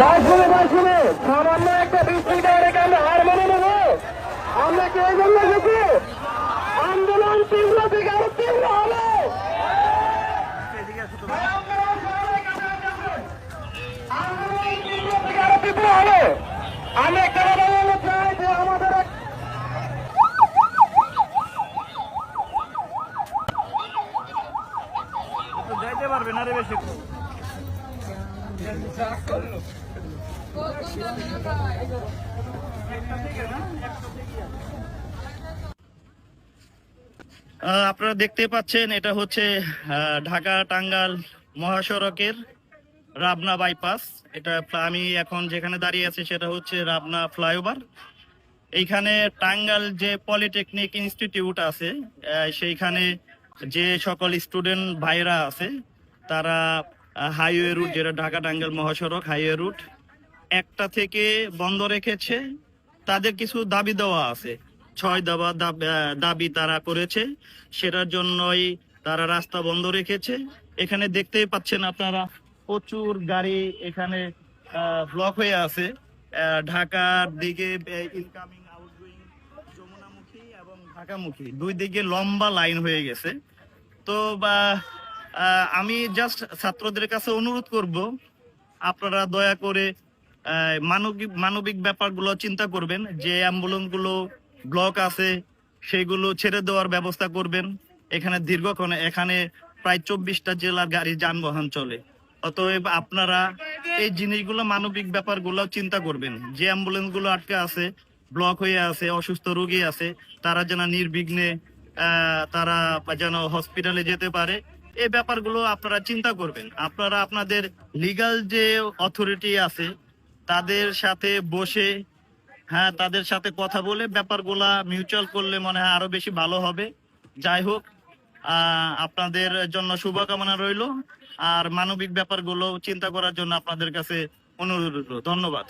বাইশুনে বাইশুনে সামান্য একটা কারণে কি আমরা হার মেনে আমরা কি জন্য এসেছি আন্দোলন তীব্র থেকে আরও তীব্র হবে। আমি একটা পারবে না রে বেশি। আপনারা দেখতে পাচ্ছেন, এটা হচ্ছে ঢাকা টাঙ্গাল মহাসড়কের রাবনা বাইপাস। এটা আমি এখন যেখানে দাঁড়িয়ে আছি সেটা হচ্ছে রাবনা ফ্লাইওভার। এইখানে টাঙ্গাল যে পলিটেকনিক ইনস্টিটিউট আছে সেইখানে যে সকল স্টুডেন্ট ভাইরা আছে, তারা হাইওয়ে রুট, যেটা ঢাকা টাঙ্গাল মহাসড়ক, হাইওয়ে রুট, একটা থেকে বন্ধ রেখেছে। তাদের কিছু দাবি দেওয়া আছে। ছয় দাবা দাব- তারা করেছে। সেটার জন্যই তারা রাস্তা বন্ধ রেখেছে। এখানে দেখতেই পাচ্ছেন আপনারা, প্রচুর গাড়ি এখানে ব্লক হয়ে আছে। ঢাকার দিকে ইনকামিং আউটগোয়িং যমুনামুখী এবং ঢাকামুখী। দুই দিকে লম্বা লাইন হয়ে গেছে। তো, বা আমি জাস্ট ছাত্রদের কাছে অনুরোধ করব, আপনারা দয়া করে মানবিক মানবিক ব্যাপারগুলো চিন্তা করবেন, যে অ্যাম্বুলেন্সগুলো ব্লক আছে, সেগুলো ছেড়ে দেওয়ার ব্যবস্থা করবেন। এখানে দীর্ঘক্ষণ, এখানে প্রায় চব্বিশটা জেলার গাড়ি যানবাহন চলে। অতএব আপনারা এই জিনিসগুলো, মানবিক ব্যাপারগুলো চিন্তা করবেন। যে অ্যাম্বুলেন্সগুলো আটকে আছে, ব্লক হয়ে আছে, অসুস্থ রোগী আছে, তারা যেন নির্বিঘ্নে তারা যেন হসপিটালে যেতে পারে। এই ব্যাপারগুলো আপনারা চিন্তা করবেন। আপনারা আপনাদের লিগাল যে অথরিটি আছে, তাদের সাথে বসে হ্যাঁ তাদের সাথে কথা বলে ব্যাপারগুলা মিউচুয়াল করলে মনে হয় আরও বেশি ভালো হবে। যাই হোক আপনাদের জন্য শুভকামনা রইল। আর মানবিক ব্যাপারগুলো চিন্তা করার জন্য আপনাদের কাছে অনুরোধ ধন্যবাদ।